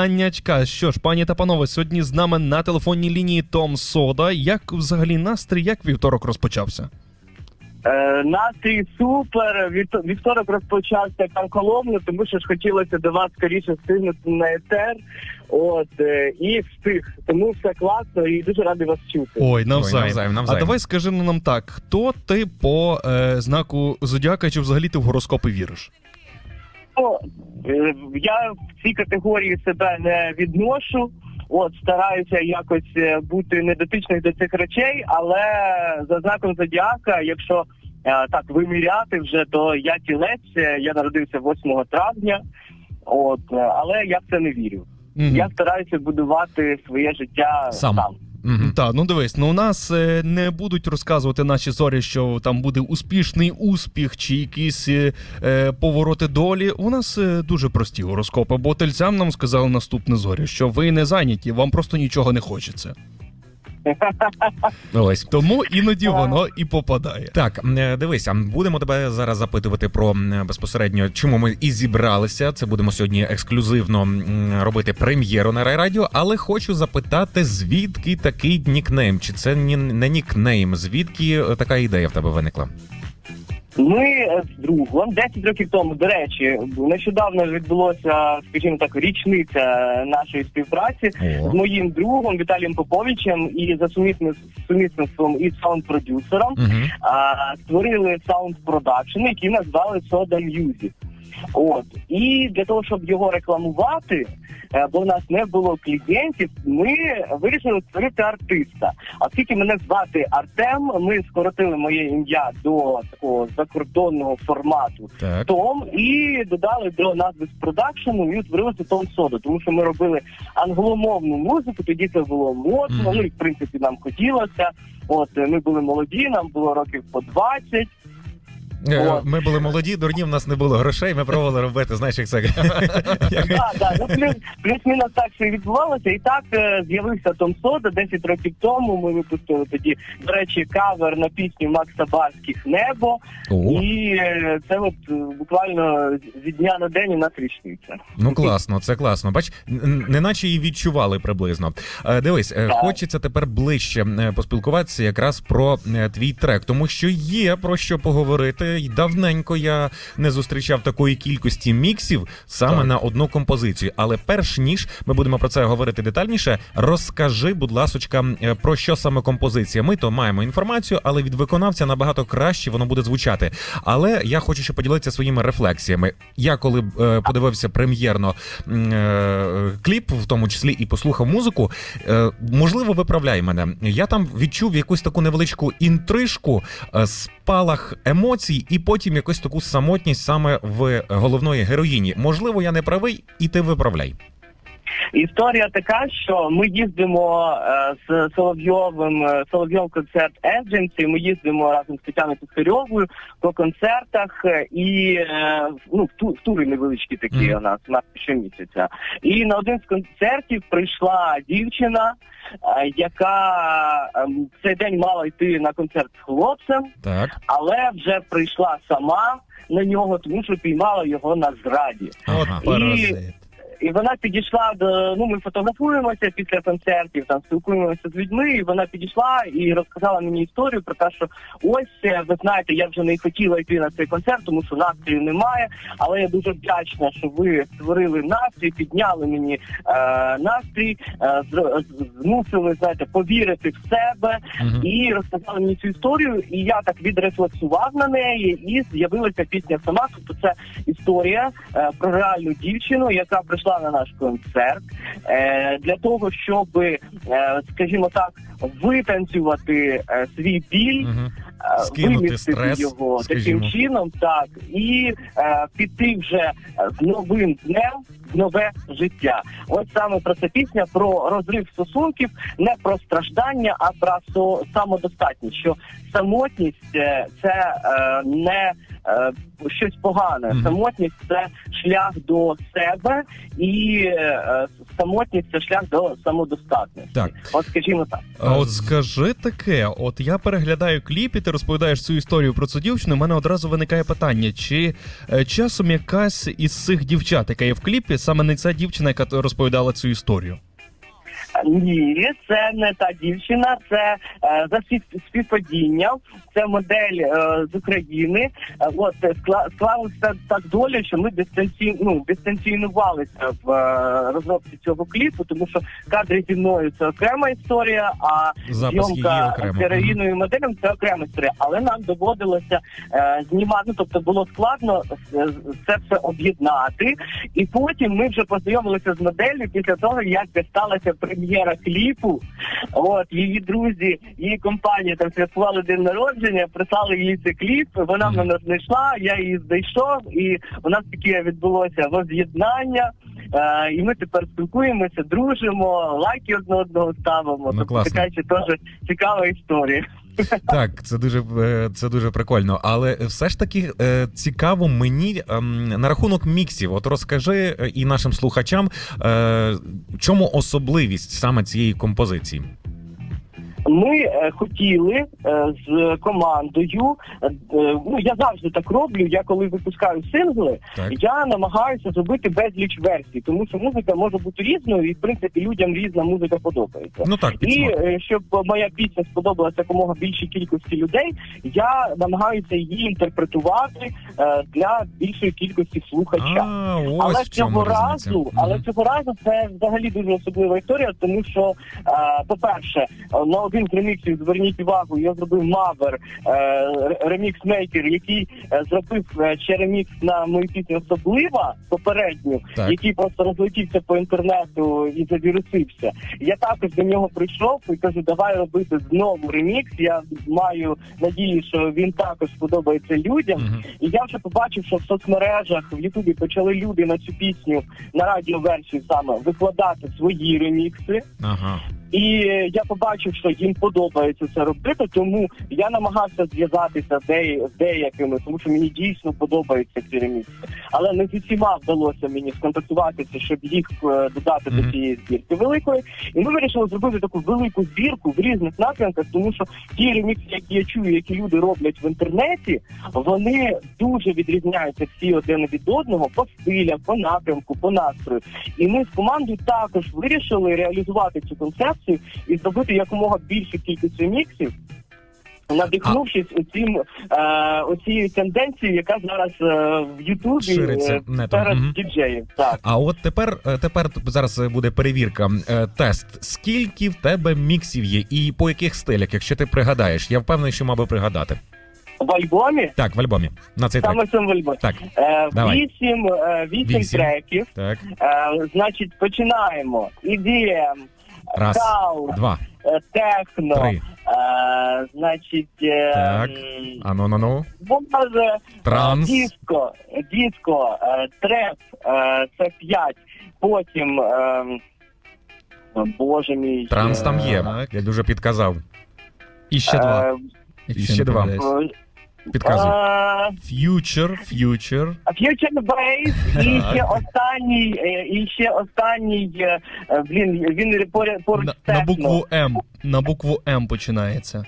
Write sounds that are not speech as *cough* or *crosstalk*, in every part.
питаннячка. Що ж, пані та панове, сьогодні з нами на телефонній лінії Том Сода. Як взагалі настрій, як вівторок розпочався? Е, настрій супер. Вівто- Вівторок розпочався танколомно, тому що ж хотілося до вас скоріше встигнути на етер. От е, і встиг. Тому все класно і дуже радий вас чути. Ой, навзаєм. навзаєм, навзаєм. А давай скажи нам так: хто ти по е, знаку зодіака, чи взагалі ти в гороскопи віриш? Ну, е, я в цій категорії себе не відношу. От стараюся якось е, бути недотичним до цих речей, але за знаком зодіака, якщо е, так виміряти вже, то я тілець, я народився 8 травня. От, але я в це не вірю. Мгм. Я стараюся будувати своє життя Сам. сам. Мгм. Так, ну дивись, ну у нас е, не будуть розказувати наші зорі, що там буде успішний успіх чи якісь е, е, повороти долі. У нас е, дуже прості гороскопи, бо тельцям нам сказали наступне зорі, що ви не зайняті, вам просто нічого не хочеться. *laughs* Ось. Тому іноді воно і попадає. Так, е, дивися, будемо тебе зараз запитувати про безпосередньо, чому ми і зібралися. Це будемо сьогодні ексклюзивно робити прем'єру на райрадіо. Але хочу запитати, звідки такий нікнейм? Чи це не нікнейм? Звідки е, така ідея в тебе виникла? Ми з другом 10 років тому, до речі, нещодавно відбулося, скажімо так, річниця нашої співпраці з моїм другом Віталієм Поповичем і за сумісне- сумісництвом із саунд-продюсером Угу. а, створили саунд продакшн, який назвали Soda Music. От і для того, щоб його рекламувати, бо в нас не було клієнтів, ми вирішили створити артиста. Оскільки мене звати Артем, ми скоротили моє ім'я до такого закордонного формату Так. Том і додали до назви з продакшену і утворилося Том Сода, тому що ми робили англомовну музику. Тоді це було модно. Мгм. Ну і в принципі нам хотілося. От ми були молоді, нам було років по 20. Е, Ми були молоді, дурні, в нас не було грошей. Ми пробували робити. Знаєш, як це *laughs* Так, так, ну плюс плюс-мінус так що і відбувалося. І так е, з'явився Том Сода 10 років тому. Ми випустили тоді, до речі, кавер на пісню Макса Барських Небо. О, І е, це от е, буквально від дня на день у нас річниця. ну класно, це класно. Бач, н- неначе і відчували приблизно. Е, Дивись, е, Так. хочеться тепер ближче е, поспілкуватися якраз про е, твій трек, тому що є про що поговорити. І давненько я не зустрічав такої кількості міксів саме Так. на одну композицію. Але перш ніж ми будемо про це говорити детальніше, розкажи, будь ласочка, е, про що саме композиція. Ми то маємо інформацію, але від виконавця набагато краще воно буде звучати. Але я хочу ще поділитися своїми рефлексіями. Я коли е, подивився прем'єрно е, кліп, в тому числі і послухав музику, е, можливо, виправляй мене. Я там відчув якусь таку невеличку інтрижку, е, спалах емоцій, і потім якусь таку самотність саме в головної героїні. Можливо, я не правий, і ти виправляй. Історія така, що ми їздимо е, з Соловйовим е, Соловйов концерт Едженсі. Ми їздимо разом з Тетяною Пискарьовою по концертах е, і е, ну в ту- в тури невеличкі такі Мгм. у нас на щомісяця. І на один з концертів прийшла дівчина, е, яка е, в цей день мала йти на концерт з хлопцем, Так. але вже прийшла сама на нього, тому що піймала його на зраді. От Ага. паразит. І вона підійшла до ну ми фотографуємося після концертів, там спілкуємося з людьми. І вона підійшла і розказала мені історію про те, що ось е, ви знаєте, я вже не хотіла йти на цей концерт, тому що настрою немає. Але я дуже вдячна, що ви створили настрій, підняли мені е, настрій, е, змусили знаєте, повірити в себе Мгм. і розказали мені цю історію. І я так відрефлексував на неї, і з'явилася пісня сама. Тобто це історія е, про реальну дівчину, яка прийшла на наш концерт е, для того, щоб, е, скажімо так, витанцювати е, свій біль. Е, Скинути вимістити стрес, його скажімо. таким чином, так і е, піти вже з новим днем нове життя. Ось саме про це пісня про розрив стосунків, не про страждання, а про самодостатність. Що самотність е, це е, не е, щось погане. Мгм. Самотність це шлях до себе, і е, самотність це шлях до самодостатності. Так. От скажімо так. А от скажи таке: от я переглядаю кліп, і ти розповідаєш цю історію про цю дівчину. У мене одразу виникає питання: чи е, часом якась із цих дівчат, яка є в кліпі, саме не ця дівчина, яка розповідала цю історію? Ні, це не та дівчина, це е, за спів- співпадінням, це модель е, з України. Е, от скла- склалася так доля, що ми дистанційно ну, дистанціонувалися в е, розробці цього кліпу, тому що кадри зі мною це окрема історія, а Запис зйомка з героїною моделем це окрема історія. Але нам доводилося е, знімати, ну тобто було складно це все об'єднати. І потім ми вже познайомилися з моделлю після того, як сталася прем'єра кліпу. От її друзі, її компанія там святкували день народження, прислали їй цей кліп. Вона мене знайшла, я її знайшов, і у нас таке відбулося воз'єднання. Е, і ми тепер спілкуємося, дружимо, лайки одне одного ставимо. Ну, тобто класно. така ще теж цікава історія. Так, це дуже е, це дуже прикольно. Але все ж таки е, цікаво мені ем, на рахунок міксів. От розкажи е, і нашим слухачам, чому особливість саме цієї композиції. Ми е, хотіли е, з командою. е, ну я завжди так роблю. Я коли випускаю сингли, Так. я намагаюся зробити безліч версій, тому що музика може бути різною, і в принципі людям різна музика подобається. Ну так, І підсмак. е, щоб моя пісня сподобалася якомога більшій кількості людей, я намагаюся її інтерпретувати для більшої кількості слухача. А, ось Але цього разу, Мгм. але цього разу це взагалі дуже особлива історія, тому що, е, по-перше, на один з реміксів зверніть увагу, я зробив Мавер, е, ремікс-мейкер, який е, зробив е, ще ремікс на мою пісню особлива попередню, Так. який просто розлетівся по інтернету і завірусився. Я також до нього прийшов і кажу, давай робити знову ремікс. Я маю надію, що він також сподобається людям. Мгм. І я вже побачив, що в соцмережах в Ютубі почали люди на цю пісню на радіоверсії саме викладати свої ремікси. Ага. І я побачив, що їм подобається це робити, тому я намагався зв'язатися з деякими, тому що мені дійсно подобаються ці ремікси. Але не з усіма вдалося мені сконтактуватися, щоб їх е, додати Мгм. до цієї збірки великої. І ми вирішили зробити таку велику збірку в різних напрямках, тому що ті ремікси, які я чую, які люди роблять в інтернеті, вони дуже відрізняються всі один від одного по стилях, по напрямку, по настрою. І ми з командою також вирішили реалізувати цю концепцію і зробити якомога більшу кількість реміксів. Надихнувшись оцім е, оцією тенденцією, яка зараз е, в Ютубі Шириться е, серед Мгм. діджеїв. Так. А от тепер, е, тепер зараз буде перевірка, е, тест. Скільки в тебе міксів є і по яких стилях, якщо ти пригадаєш? Я впевнений, що мав би пригадати. В альбомі, Так, в альбомі. На цей трек. саме в альбомі. Так, Е, Давай. вісім, е, вісім Вісім. треків. так. Е, значить, починаємо. EDM, Раз, хаус, два, е, техно, три. е, значить, е, Так. м, Ану, ну, ну. Боже, Транс. диско, диско, е, треп, е, це п'ять. Потім, е, боже мій. Транс там є. Так. Я дуже підказав. І ще два. Е, якщо ще не два. помиляюсь. Підказуй. е, Ф'ючер, Future. Future і ще останній, е, і ще останній, е, е, блін, він поряд поруч На, на техно. букву М. На букву М починається.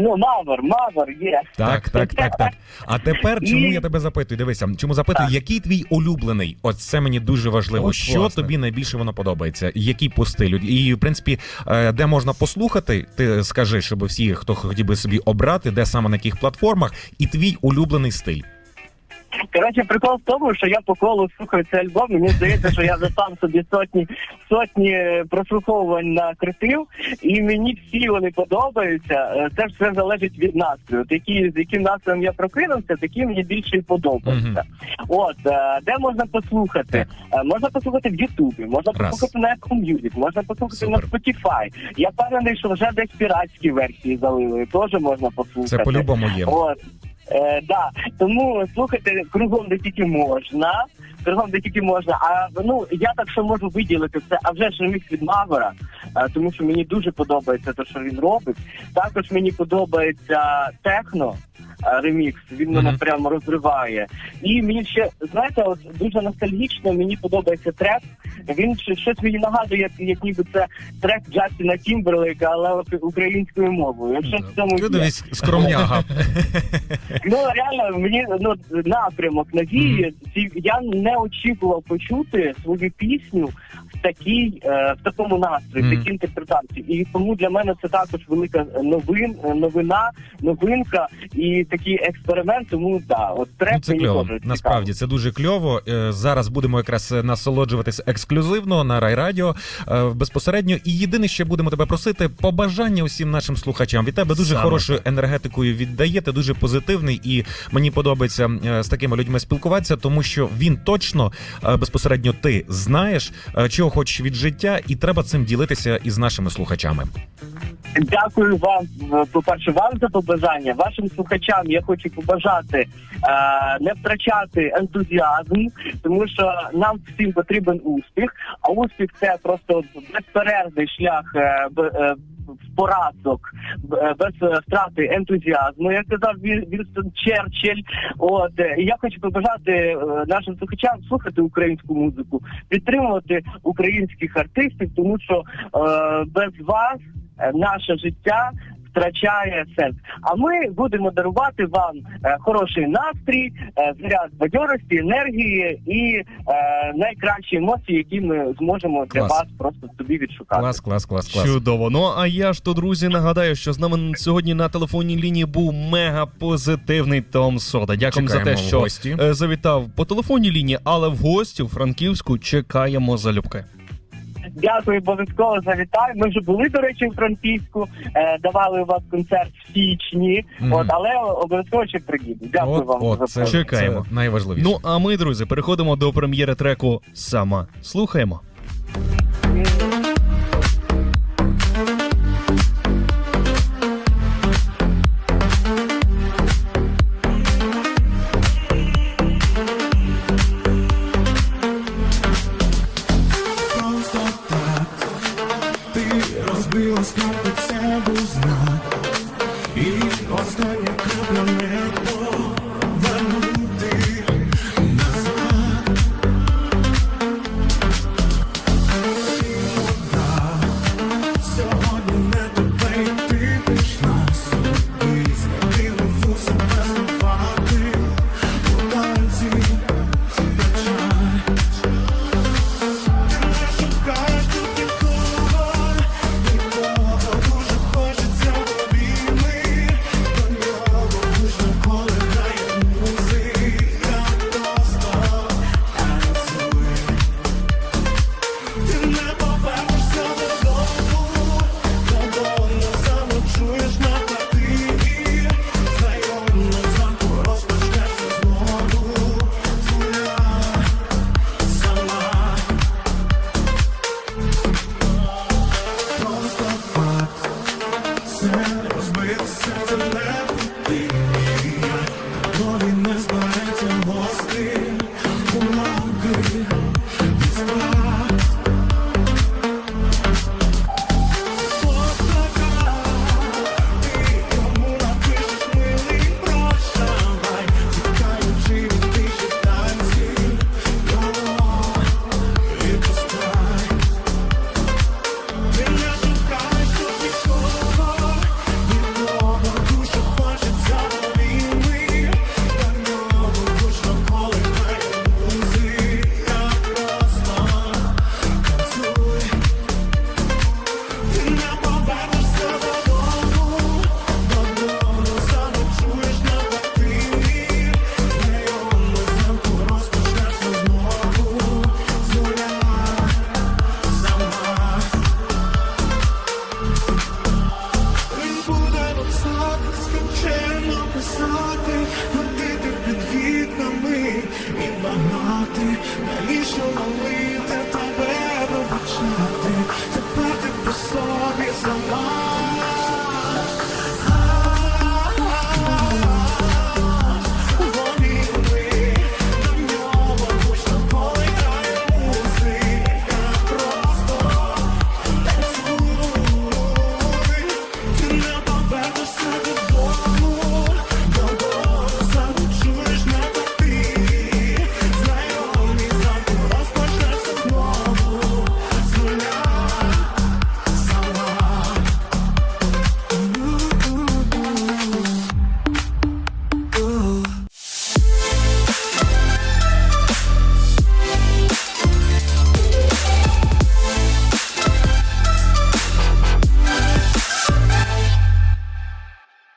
Ну, Мавер, Мавер є. Так, так, так, так. А тепер чому я тебе запитую? Дивися, чому запитую, який твій улюблений? От це мені дуже важливо. От, що власне. тобі найбільше воно подобається? Який по стилю? І в принципі, е, де можна послухати, ти скажи, щоб всі, хто хотів би собі обрати, де саме на яких платформах, і твій улюблений стиль. Коротше, прикол в тому, що я по колу слухаю цей альбом. і Мені здається, що я сам собі сотні сотні прослуховувань накритив, і мені всі вони подобаються. Е, Це все залежить від настрою. От які з яким настроєм я прокинувся, такі мені більше і подобаються. От е, де можна послухати? Е, Можна послухати в Ютубі, можна Раз. послухати на Apple Music, можна послухати на Spotify. Я впевнений, що вже десь піратські версії залили. Теж можна послухати. Це по-любому є. От. Е, да. Тому слухайте кругом, де тільки можна. Кругом, де тільки можна. А ну я так що можу виділити це, а вже ж ремікс від Мавера, е, тому що мені дуже подобається те, що він робить. Також мені подобається техно. Е, ремікс. Він мене Мгм. прямо розриває. І мені ще знаєте, от дуже ностальгічно. Мені подобається трек. Він щось мені нагадує, як, як ніби це трек Джастіна Тімберлейка, але українською мовою. Щось в цьому дивись, скромняга. *laughs* Ну реально, мені ну напрямок надії. Ці я не очікував почути свою пісню в такій, е, в такому настрої, в Мгм. такій інтерпретації. І тому для мене це також велика новин, новина, новинка і такий експеримент. Тому да, от трек Ну, це мені кльово. теж. Насправді це дуже кльово. Е, Зараз будемо якраз насолоджуватись ексклюзивно на райрадіо е, безпосередньо. І єдине, що будемо тебе просити, побажання усім нашим слухачам. Від тебе дуже Саме хорошою енергетикою віддає. Ти дуже позитивний, і мені подобається е, з такими людьми спілкуватися, тому що він точно безпосередньо ти знаєш, чого хочеш від життя, і треба цим ділитися із нашими слухачами. Дякую вам, е, по-перше, вам за побажання. Вашим слухачам я хочу побажати е, не втрачати ентузіазм, тому що нам всім потрібен успіх. А успіх це просто безперервний шлях е, е, поразок е, без втрати ентузіазму. Як казав Ві- Вінстон Черчилль. От е, я хочу побажати нашим слухачам слухати українську музику, підтримувати українських артистів, тому що е, без вас наше життя втрачає сенс. А ми будемо дарувати вам е, хороший настрій, е, заряд бадьорості, енергії і е, найкращі емоції, які ми зможемо для Клас. вас просто собі відшукати. Клас, клас, клас, клас. Чудово. Ну а я ж то, друзі, нагадаю, що з нами сьогодні на телефонній лінії був мега позитивний Том Сода. Дякуємо за те, що гості. е, завітав по телефонній лінії, але в гості у Франківську чекаємо залюбки. Дякую, обов'язково завітаю. Ми вже були, до речі, у Франківську, е, давали у вас концерт в січні. Мгм. От, але обов'язково ще приїду. Дякую От, вам от, за це, запрошення. Чекаємо. це найважливіше. Ну а ми, друзі, переходимо до прем'єри треку Сама. Слухаємо. 一生梦里。